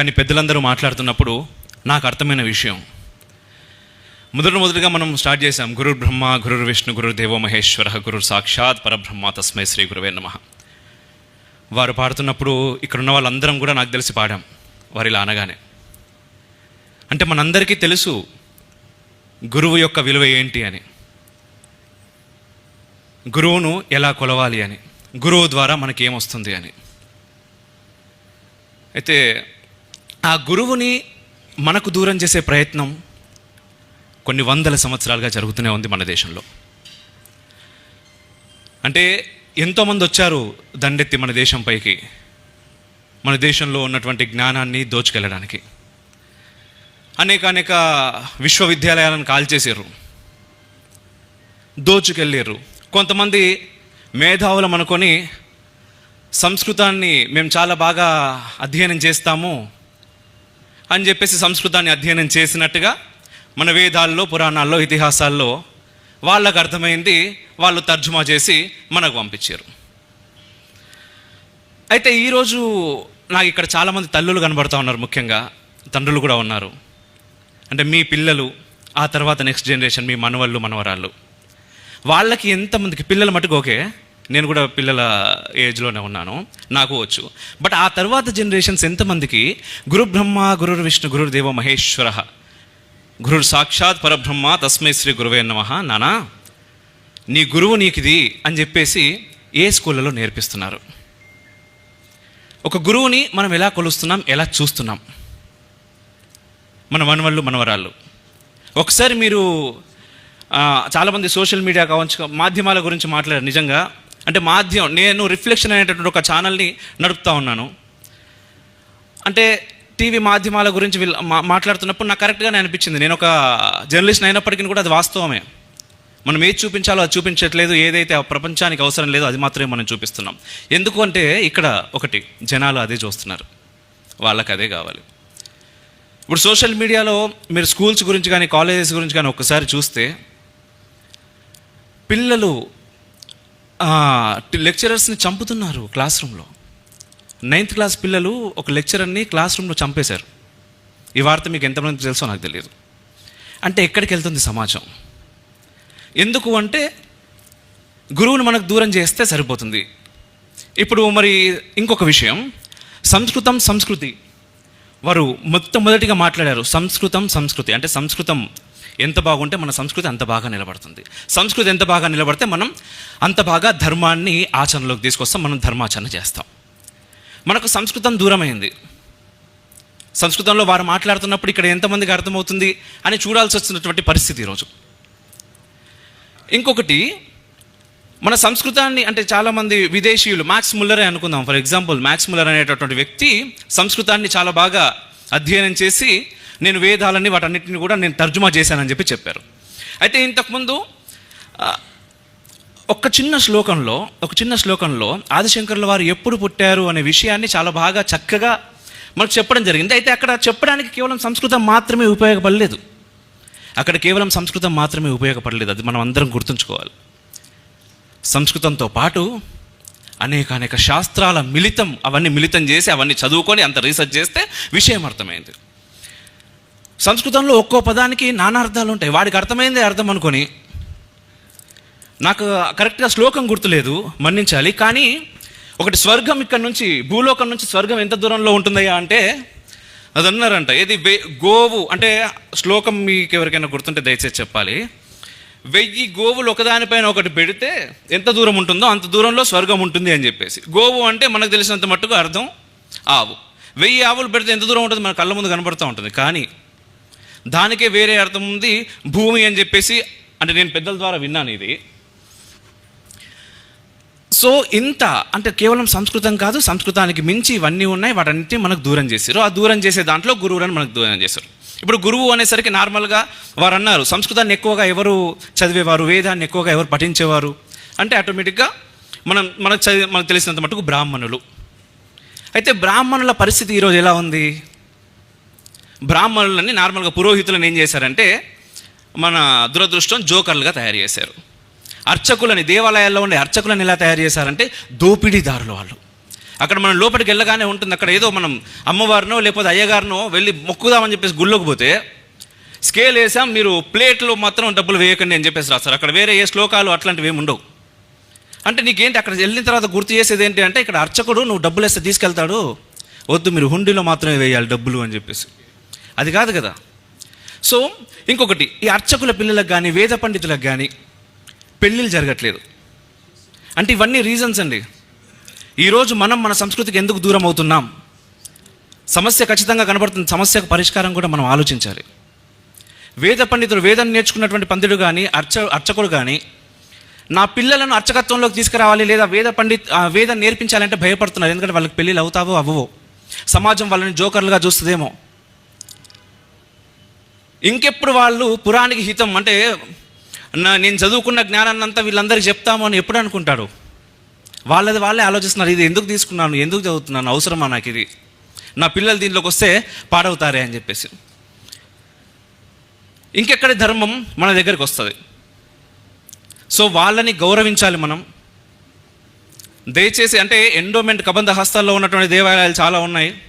కానీ పెద్దలందరూ మాట్లాడుతున్నప్పుడు నాకు అర్థమైన విషయం. మొదటి మొదటిగా మనం స్టార్ట్ చేసాం గురు బ్రహ్మ గురుర్ విష్ణు గురు దేవో మహేశ్వర గురు సాక్షాత్ పరబ్రహ్మ తస్మై శ్రీ గురువే నమ. వారు పాడుతున్నప్పుడు ఇక్కడ ఉన్న వాళ్ళందరం కూడా నాకు తెలిసి పాడాం. వారు ఇలా అనగానే. అంటే మనందరికీ తెలుసు గురువు యొక్క విలువ ఏంటి అని. గురువును ఎలా కొలవాలి అని. గురువు ద్వారా మనకేమొస్తుంది అని. అయితే ఆ గురువుని మనకు దూరం చేసే ప్రయత్నం కొన్ని వందల సంవత్సరాలుగా జరుగుతూనే ఉంది మన దేశంలో. అంటే ఎంతోమంది వచ్చారు దండెత్తి మన దేశంపైకి మన దేశంలో ఉన్నటువంటి జ్ఞానాన్ని దోచుకెళ్ళడానికి. అనేక అనేక విశ్వవిద్యాలయాలను కాల్చేసారు దోచుకెళ్ళారు. కొంతమంది మేధావులం అనుకొని సంస్కృతాన్ని మేము చాలా బాగా అధ్యయనం చేస్తాము అని చెప్పేసి సంస్కృతాన్ని అధ్యయనం చేసినట్టుగా మన వేదాల్లో పురాణాల్లో ఇతిహాసాల్లో వాళ్ళకు అర్థమైంది వాళ్ళు తర్జుమా చేసి మనకు పంపించారు. అయితే ఈరోజు నాకు ఇక్కడ చాలామంది తల్లులు కనబడుతూ ఉన్నారు ముఖ్యంగా తండ్రులు కూడా ఉన్నారు. అంటే మీ పిల్లలు ఆ తర్వాత నెక్స్ట్ జనరేషన్ మీ మనవళ్ళు మనవరాళ్ళు. వాళ్ళకి ఎంతమందికి పిల్లల మటుకు ఓకే నేను కూడా పిల్లల ఏజ్లోనే ఉన్నాను. నాకు వచ్చు. బట్ ఆ తర్వాత జనరేషన్స్ ఎంతమందికి గురు బ్రహ్మ గురు విష్ణు గురు దేవ మహేశ్వర. గురు సాక్షాత్ పరబ్రహ్మ తస్మై శ్రీ గురువే నమ. నానా నీ గురువు నీకిది అని చెప్పేసి ఏ స్కూళ్ళలో నేర్పిస్తున్నారు? ఒక గురువుని మనం ఎలా కొలుస్తున్నాం? ఎలా చూస్తున్నాం? మన మనవళ్ళు మనవరాళ్ళు. ఒకసారి మీరు చాలామంది సోషల్ మీడియా కావచ్చు మాధ్యమాల గురించి మాట్లాడారు. నిజంగా అంటే మాధ్యం నేను రిఫ్లెక్షన్ అనేటటువంటి ఒక ఛానల్ని నడుపుతా ఉన్నాను. అంటే టీవీ మాధ్యమాల గురించి మాట్లాడుతున్నప్పుడు నాకు కరెక్ట్గానే అనిపించింది. నేను ఒక జర్నలిస్ట్ అయినప్పటికీ కూడా అది వాస్తవమే. మనం ఏది చూపించాలో అది చూపించట్లేదు. ఏదైతే ఆ ప్రపంచానికి అవసరం లేదో అది మాత్రమే మనం చూపిస్తున్నాం. ఎందుకు అంటే ఇక్కడ ఒకటి జనాలు అదే చూస్తున్నారు. వాళ్ళకి అదే కావాలి. ఇప్పుడు సోషల్ మీడియాలో మీరు స్కూల్స్ గురించి కానీ కాలేజెస్ గురించి కానీ ఒక్కసారి చూస్తే పిల్లలు లెక్చరర్స్ని చంపుతున్నారు క్లాస్ రూమ్లో నైన్త్ క్లాస్ పిల్లలు ఒక లెక్చరర్ని క్లాస్ రూమ్లో చంపేశారు. ఈ వార్త మీకు ఎంతమందికి తెలుసో నాకు తెలియదు. అంటే ఎక్కడికి వెళ్తుంది సమాజం? ఎందుకు అంటే గురువుని మనకు దూరం చేస్తే సరిపోతుంది. ఇప్పుడు మరి ఇంకొక విషయం. సంస్కృతం సంస్కృతి. వారు మొట్టమొదటిగా మాట్లాడారు. సంస్కృతం సంస్కృతి. అంటే సంస్కృతం ఎంత బాగుంటే మన సంస్కృతి అంత బాగా నిలబడుతుంది. సంస్కృతి ఎంత బాగా నిలబడితే మనం అంత బాగా ధర్మాన్ని ఆచరణలోకి తీసుకొస్తాం మనం ధర్మాచరణ చేస్తాం. మనకు సంస్కృతం దూరమైంది. సంస్కృతంలో వారు మాట్లాడుతున్నప్పుడు ఇక్కడ ఎంతమందికి అర్థమవుతుంది అని చూడాల్సి వచ్చినటువంటి పరిస్థితి ఈరోజు. ఇంకొకటి మన సంస్కృతాన్ని అంటే చాలామంది విదేశీయులు మ్యాక్స్ ముల్లరే అనుకుందాం ఫర్ ఎగ్జాంపుల్ మ్యాక్స్ ముల్లర్ అనేటటువంటి వ్యక్తి సంస్కృతాన్ని చాలా బాగా అధ్యయనం చేసి నేను వేదాలని వాటన్నిటిని కూడా నేను తర్జుమా చేశానని చెప్పి చెప్పారు. అయితే ఇంతకుముందు ఒక చిన్న శ్లోకంలో ఒక చిన్న శ్లోకంలో ఆదిశంకర్ల వారు ఎప్పుడు పుట్టారు అనే విషయాన్ని చాలా బాగా చక్కగా మనకు చెప్పడం జరిగింది. అయితే అక్కడ చెప్పడానికి కేవలం సంస్కృతం మాత్రమే ఉపయోగపడలేదు. అక్కడ కేవలం సంస్కృతం మాత్రమే ఉపయోగపడలేదు. అది మనం అందరం గుర్తుంచుకోవాలి. సంస్కృతంతో పాటు అనేక అనేక శాస్త్రాల మిళితం అవన్నీ మిళితం చేసి అవన్నీ చదువుకొని అంత రీసెర్చ్ చేస్తే విషయం అర్థమైంది. సంస్కృతంలో ఒక్కో పదానికి నానా అర్థాలు ఉంటాయి. వాడికి అర్థమైందే అర్థం అనుకొని. నాకు కరెక్ట్గా శ్లోకం గుర్తులేదు మన్నించాలి. కానీ ఒకటి స్వర్గం ఇక్కడ నుంచి భూలోకం నుంచి స్వర్గం ఎంత దూరంలో ఉంటుందయ్యా అంటే అది అన్నారంట ఏది వే- గోవు అంటే శ్లోకం మీకు ఎవరికైనా గుర్తుంటే దయచేసి చెప్పాలి. వెయ్యి గోవులు ఒకదానిపైన ఒకటి పెడితే ఎంత దూరం ఉంటుందో అంత దూరంలో స్వర్గం ఉంటుంది అని చెప్పేసి. గోవు అంటే మనకు తెలిసినంత మట్టుకు అర్థం ఆవు. వెయ్యి ఆవులు పెడితే ఎంత దూరం ఉంటుంది మన కళ్ళ ముందు కనబడుతూ ఉంటుంది. కానీ దానికే వేరే అర్థం ఉంది భూమి అని చెప్పేసి అంటే నేను పెద్దల ద్వారా విన్నాను ఇది. సో ఇంత అంటే కేవలం సంస్కృతం కాదు సంస్కృతానికి మించి ఇవన్నీ ఉన్నాయి వాటన్నిటిని మనకు దూరం చేశారు. ఆ దూరం చేసే దాంట్లో గురువులను మనకు దూరం చేశారు. ఇప్పుడు గురువు అనేసరికి నార్మల్గా వారు అన్నారు సంస్కృతాన్ని ఎక్కువగా ఎవరు చదివేవారు వేదాన్ని ఎక్కువగా ఎవరు పఠించేవారు? అంటే ఆటోమేటిక్గా మనం మనకు చదివి మనకు తెలిసినంత మటుకు బ్రాహ్మణులు. అయితే బ్రాహ్మణుల పరిస్థితి ఈరోజు ఎలా ఉంది? బ్రాహ్మణులని నార్మల్గా పురోహితులను ఏం చేశారంటే మన దురదృష్టం జోకర్లుగా తయారు చేశారు. అర్చకులని దేవాలయాల్లో ఉండే అర్చకులను ఎలా తయారు చేశారంటే దోపిడీదారులు వాళ్ళు. అక్కడ మనం లోపలికి వెళ్ళగానే ఉంటుంది అక్కడ ఏదో మనం అమ్మవారినో లేకపోతే అయ్యగారినో వెళ్ళి మొక్కుదామని చెప్పేసి గుళ్ళోకి పోతే స్కేల్ వేసాం మీరు ప్లేట్లో మాత్రం డబ్బులు వేయకండి అని చెప్పేసి రాస్తారు. అక్కడ వేరే ఏ శ్లోకాలు అట్లాంటివి ఏమి ఉండవు. అంటే నీకేంటి అక్కడ వెళ్ళిన తర్వాత గుర్తు చేసేది ఏంటి అంటే ఇక్కడ అర్చకుడు నువ్వు డబ్బులు వేస్తే తీసుకెళ్తాడు వద్దు మీరు హుండీలో మాత్రమే వేయాలి డబ్బులు అని చెప్పేసి. అది కాదు కదా. సో ఇంకొకటి ఈ అర్చకుల పిల్లలకు కానీ వేద పండితులకు కానీ పెళ్ళిళ్ళు జరగట్లేదు. అంటే ఇవన్నీ రీజన్స్ అండి. ఈరోజు మనం మన సంస్కృతికి ఎందుకు దూరం అవుతున్నాం? సమస్య ఖచ్చితంగా కనబడుతుంది. సమస్యకు పరిష్కారం కూడా మనం ఆలోచించాలి. వేద పండితుడు వేదం నేర్చుకున్నటువంటి పండితుడు కానీ అర్చ అర్చకుడు కానీ నా పిల్లలను అర్చకత్వంలోకి తీసుకురావాలి లేదా వేద పండిత్ వేదం నేర్పించాలంటే భయపడుతున్నారు. ఎందుకంటే వాళ్ళకి పెళ్ళిళ్ళు అవుతావో అవ్వవో. సమాజం వాళ్ళని జోకర్లుగా చూస్తుందేమో. ఇంకెప్పుడు వాళ్ళు పురాణికి హితం అంటే నా నేను చదువుకున్న జ్ఞానాన్ని అంతా వీళ్ళందరికీ చెప్తాము అని ఎప్పుడు అనుకుంటారు? వాళ్ళది వాళ్ళే ఆలోచిస్తున్నారు ఇది ఎందుకు తీసుకున్నాను ఎందుకు చదువుతున్నాను అవసరమా నాకు ఇది? నా పిల్లలు దీంట్లోకి వస్తే పాడవుతారే అని చెప్పేసి. ఇంకెక్కడ ధర్మం మన దగ్గరికి వస్తుంది? సో వాళ్ళని గౌరవించాలి మనం. దయచేసి అంటే ఎండోమెంట్ కబంధ హస్తాల్లో ఉన్నటువంటి దేవాలయాలు చాలా ఉన్నాయి.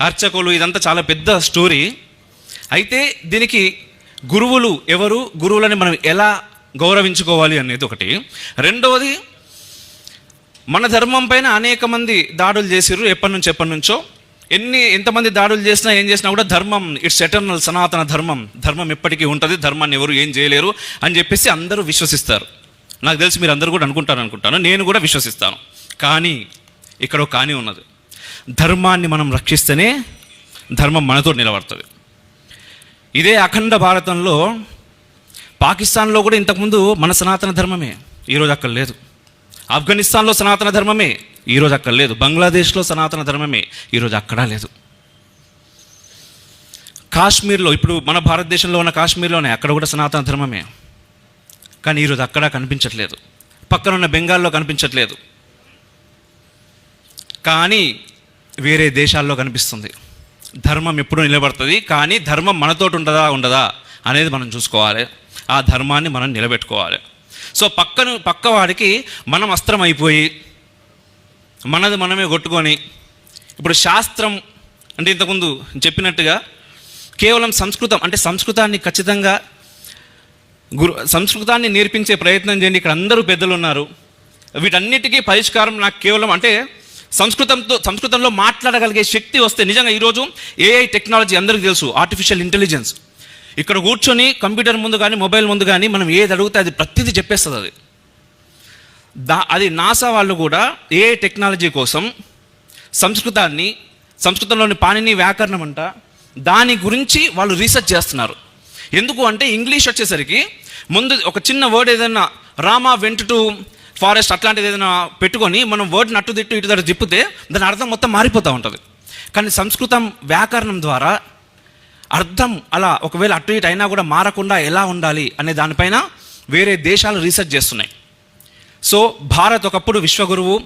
అర్చకులు ఇదంతా చాలా పెద్ద స్టోరీ. అయితే దీనికి గురువులు ఎవరు? గురువులని మనం ఎలా గౌరవించుకోవాలి అనేది ఒకటి. రెండవది మన ధర్మం పైన అనేక మంది దాడులు చేసిర్రు ఎప్పటి నుంచి ఎప్పటి నుంచో. ఎన్ని ఎంతమంది దాడులు చేసినా ఏం చేసినా కూడా ధర్మం ఇట్స్ ఎటర్నల్ సనాతన ధర్మం. ధర్మం ఎప్పటికీ ఉంటుంది ధర్మాన్ని ఎవరు ఏం చేయలేరు అని చెప్పేసి అందరూ విశ్వసిస్తారు. నాకు తెలిసి మీరు అందరూ కూడా అనుకుంటారు అనుకుంటాను నేను కూడా విశ్వసిస్తాను. కానీ ఇక్కడ ఒక కానీ ఉన్నది. ధర్మాన్ని మనం రక్షిస్తేనే ధర్మం మనతో నిలబడుతుంది. ఇదే అఖండ భారతంలో పాకిస్తాన్లో కూడా ఇంతకుముందు మన సనాతన ధర్మమే. ఈరోజు అక్కడ లేదు. ఆఫ్ఘనిస్తాన్లో సనాతన ధర్మమే. ఈరోజు అక్కడ లేదు. బంగ్లాదేశ్లో సనాతన ధర్మమే. ఈరోజు అక్కడా లేదు. కాశ్మీర్లో ఇప్పుడు మన భారతదేశంలో ఉన్న కాశ్మీర్లోనే అక్కడ కూడా సనాతన ధర్మమే. కానీ ఈరోజు అక్కడ కనిపించట్లేదు. పక్కన ఉన్న బెంగాల్లో కనిపించట్లేదు. కానీ వేరే దేశాల్లో కనిపిస్తుంది. ధర్మం ఎప్పుడూ నిలబడుతుంది కానీ ధర్మం మనతోటి ఉంటుందా ఉండదా అనేది మనం చూసుకోవాలి. ఆ ధర్మాన్ని మనం నిలబెట్టుకోవాలి. సో పక్కను పక్కవాడికి మనం అస్త్రం అయిపోయి మనది మనమే కొట్టుకొని ఇప్పుడు శాస్త్రం అంటే ఇంతకుముందు చెప్పినట్టుగా కేవలం సంస్కృతం అంటే సంస్కృతాన్ని ఖచ్చితంగా గురు సంస్కృతాన్ని నేర్పించే ప్రయత్నం చేయండి ఇక్కడ అందరూ పెద్దలు ఉన్నారు వీటన్నిటికీ పరిష్కారం నాకు కేవలం అంటే సంస్కృతంతో సంస్కృతంలో మాట్లాడగలిగే శక్తి వస్తే నిజంగా ఈరోజు ఏఐ టెక్నాలజీ అందరికీ తెలుసు. ఆర్టిఫిషియల్ ఇంటెలిజెన్స్ ఇక్కడ కూర్చొని కంప్యూటర్ ముందు కానీ మొబైల్ ముందు కానీ మనం ఏది అడిగితే అది ప్రతిదీ చెప్పేస్తుంది అది. దా అది నాసా వాళ్ళు కూడా ఏఐ టెక్నాలజీ కోసం సంస్కృతాన్ని సంస్కృతంలోని పాణిని వ్యాకరణం అంట దాని గురించి వాళ్ళు రీసెర్చ్ చేస్తున్నారు. ఎందుకు అంటే ఇంగ్లీష్ వచ్చేసరికి ముందు ఒక చిన్న వర్డ్ ఏదైనా రామా వెంట టు ఫారెస్ట్ అట్లాంటిది ఏదైనా పెట్టుకొని మనం వర్డ్ని అటు తిట్టు ఇటు దగ్గర తిప్పితే దాని అర్థం మొత్తం మారిపోతూ ఉంటుంది. కానీ సంస్కృతం వ్యాకరణం ద్వారా అర్థం అలా ఒకవేళ అటు ఇటు అయినా కూడా మారకుండా ఎలా ఉండాలి అనే దానిపైన వేరే దేశాలు రీసెర్చ్ చేస్తున్నాయి. సో భారత్ ఒకప్పుడు విశ్వగురువు.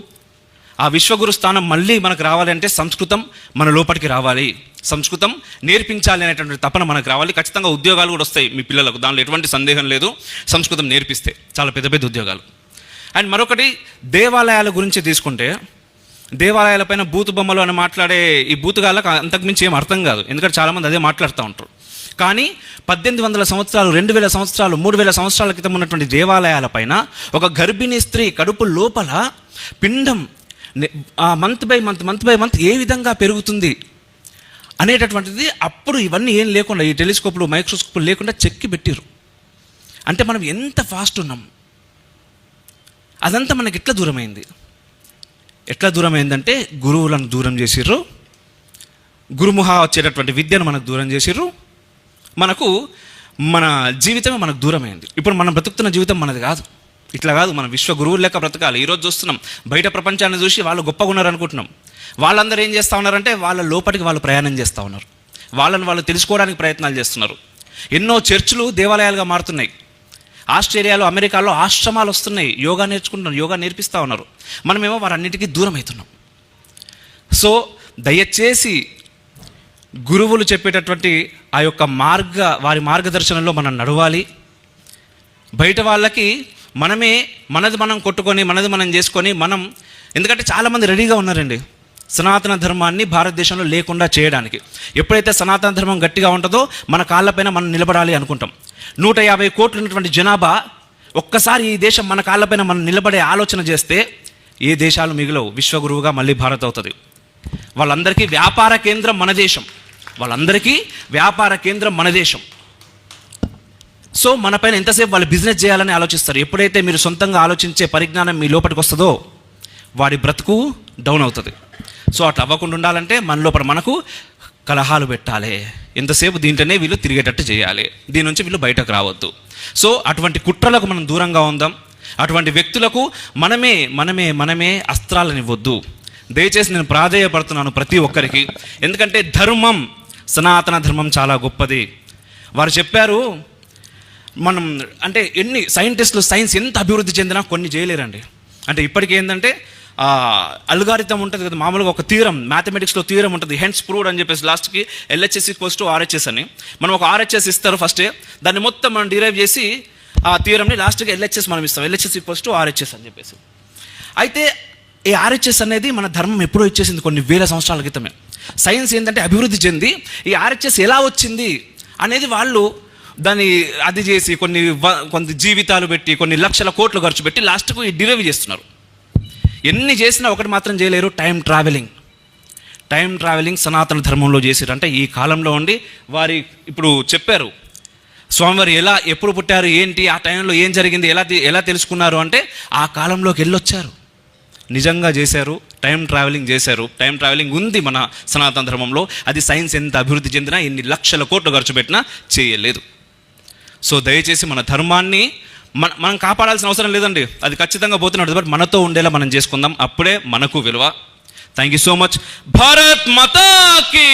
ఆ విశ్వగురు స్థానం మళ్ళీ మనకు రావాలంటే సంస్కృతం మన లోపలికి రావాలి. సంస్కృతం నేర్పించాలి అనేటువంటి తపన మనకు రావాలి. ఖచ్చితంగా ఉద్యోగాలు కూడా వస్తాయి మీ పిల్లలకు. దానిలో ఎటువంటి సందేహం లేదు. సంస్కృతం నేర్పిస్తే. చాలా పెద్ద పెద్ద ఉద్యోగాలు. అండ్ మరొకటి దేవాలయాల గురించి తీసుకుంటే దేవాలయాలపైన బూతు బొమ్మలు అని మాట్లాడే ఈ బూతుగాళ్ళకు అంతకుమించి ఏం అర్థం కాదు. ఎందుకంటే చాలామంది అదే మాట్లాడుతూ ఉంటారు. కానీ పద్దెనిమిది వందల సంవత్సరాలు రెండు వేల సంవత్సరాలు మూడు వేల సంవత్సరాల క్రితం ఉన్నటువంటి దేవాలయాలపైన ఒక గర్భిణీ స్త్రీ కడుపు లోపల పిండం month by month month by month ఏ విధంగా పెరుగుతుంది అనేటటువంటిది అప్పుడు ఇవన్నీ ఏం లేకుండా ఈ టెలిస్కోప్లు మైక్రోస్కోప్లు లేకుండా చెక్కి పెట్టారు అంటే మనం ఎంత ఫాస్ట్ ఉన్నాం? అదంతా మనకి ఎట్లా దూరమైంది? ఎట్లా దూరమైందంటే గురువులను దూరం చేసిర్రు. గురుముహా వచ్చేటటువంటి విద్యను మనకు దూరం చేసిర్రు. మనకు మన జీవితమే మనకు దూరమైంది. ఇప్పుడు మనం బ్రతుకుతున్న జీవితం మనది కాదు. ఇట్లా కాదు మనం విశ్వ గురువులు లెక్క బ్రతకాలి. ఈరోజు చూస్తున్నాం బయట ప్రపంచాన్ని చూసి వాళ్ళు గొప్పగా ఉన్నారు అనుకుంటున్నాం వాళ్ళందరూ ఏం చేస్తూ ఉన్నారంటే వాళ్ళ లోపలికి వాళ్ళు ప్రయాణం చేస్తూ ఉన్నారు. వాళ్ళని వాళ్ళు తెలుసుకోవడానికి ప్రయత్నాలు చేస్తున్నారు. ఎన్నో చర్చిలు దేవాలయాలుగా మారుతున్నాయి. ఆస్ట్రేలియాలో అమెరికాలో ఆశ్రమాలు వస్తున్నాయి. యోగా నేర్చుకుంటున్నారు యోగా నేర్పిస్తూ ఉన్నారు. మనమేమో వారన్నిటికీ దూరం అవుతున్నాం సో దయచేసి గురువులు చెప్పేటటువంటి ఆ యొక్క మార్గ వారి మార్గదర్శనంలో మనం నడవాలి. బయట వాళ్ళకి మనమే మనది మనం కొట్టుకొని మనది మనం చేసుకొని మనం ఎందుకంటే చాలామంది రెడీగా ఉన్నారండి. సనాతన ధర్మాన్ని భారతదేశంలో లేకుండా చేయడానికి. ఎప్పుడైతే సనాతన ధర్మం గట్టిగా ఉంటుందో మన కాళ్ళపైన మనం నిలబడాలి అనుకుంటాం. నూట యాభై కోట్లు ఉన్నటువంటి జనాభా ఒక్కసారి ఈ దేశం మన కాళ్ళపైన మనం నిలబడే ఆలోచన చేస్తే ఏ దేశాలు మిగిలవు? విశ్వగురువుగా మళ్ళీ భారత్ అవుతుంది. వాళ్ళందరికీ వ్యాపార కేంద్రం మన దేశం. వాళ్ళందరికీ వ్యాపార కేంద్రం మన దేశం. సో మనపైన ఎంతసేపు వాళ్ళు బిజినెస్ చేయాలని ఆలోచిస్తారు? ఎప్పుడైతే మీరు సొంతంగా ఆలోచించే పరిజ్ఞానం మీ లోపలికి వస్తుందో వాడి బ్రతుకు డౌన్ అవుతుంది. సో అట్లా అవ్వకుండా ఉండాలంటే మన లోపల మనకు కలహాలు పెట్టాలి. ఎంతసేపు దీంట్లోనే వీళ్ళు తిరిగేటట్టు చేయాలి. దీని నుంచి వీళ్ళు బయటకు రావద్దు. సో అటువంటి కుట్రలకు మనం దూరంగా ఉందాం. అటువంటి వ్యక్తులకు మనమే మనమే మనమే అస్త్రాలనివ్వద్దు. దయచేసి నేను ప్రాధేయపడుతున్నాను ప్రతి ఒక్కరికి. ఎందుకంటే ధర్మం సనాతన ధర్మం చాలా గొప్పది. వారు చెప్పారు మనం అంటే ఎన్ని సైంటిస్టులు సైన్స్ ఎంత అభివృద్ధి చెందినా కొన్ని చేయలేరండి. అంటే ఇప్పటికి ఏంటంటే అల్గారితం ఉంటుంది కదా మామూలుగా ఒక తీరం మ్యాథమెటిక్స్లో తీరం ఉంటుంది హెన్స్ ప్రూవ్డ్ అని చెప్పేసి లాస్ట్కి ఎల్హెచ్ఎస్ ఈక్వల్స్ టు ఆర్హెచ్ఎస్ అని. మనం ఒక ఆర్హెచ్ఎస్ ఇస్తారు ఫస్ట్ దాన్ని మొత్తం మనం డిరైవ్ చేసి ఆ తీరంని లాస్ట్కి ఎల్హెచ్ఎస్ మనం ఇస్తాం ఎల్హెచ్ఎస్ ఈక్వల్స్ టు ఆర్హెచ్ఎస్ అని చెప్పేసి. అయితే ఈ ఆర్హెచ్ఎస్ అనేది మన ధర్మం ఎప్పుడో ఇచ్చేసింది కొన్ని వేల సంవత్సరాల క్రితమే. సైన్స్ ఏంటంటే అభివృద్ధి చెంది ఈ ఆర్హెచ్ఎస్ ఎలా వచ్చింది అనేది వాళ్ళు దాన్ని అది చేసి కొన్ని కొన్ని జీవితాలు పెట్టి కొన్ని లక్షల కోట్లు ఖర్చు పెట్టి లాస్ట్కు ఈ డిరైవ్ చేస్తున్నారు. ఎన్ని చేసినా ఒకటి మాత్రం చేయలేరు. టైం ట్రావెలింగ్ టైం ట్రావెలింగ్ సనాతన ధర్మంలో చేసారు అంటే ఈ కాలంలో ఉండి వారి ఇప్పుడు చెప్పారు. స్వామివారు ఎలా ఎప్పుడు పుట్టారు ఏంటి ఆ టైంలో ఏం జరిగింది ఎలా ఎలా తెలుసుకున్నారు అంటే ఆ కాలంలోకి వెళ్ళొచ్చారు. నిజంగా చేశారు. టైం ట్రావెలింగ్ చేశారు. టైం ట్రావెలింగ్ ఉంది మన సనాతన ధర్మంలో. అది సైన్స్ ఎంత అభివృద్ధి చెందినా ఎన్ని లక్షల కోట్లు ఖర్చు పెట్టినా చేయలేదు. సో దయచేసి మన ధర్మాన్ని మన మనం కాపాడాల్సిన అవసరం లేదండి. అది ఖచ్చితంగా పోతున్నాడు బట్ మనతో ఉండేలా మనం చేసుకుందాం. అప్పుడే మనకు విలువ. Thank you so much Bharat మాతాకి!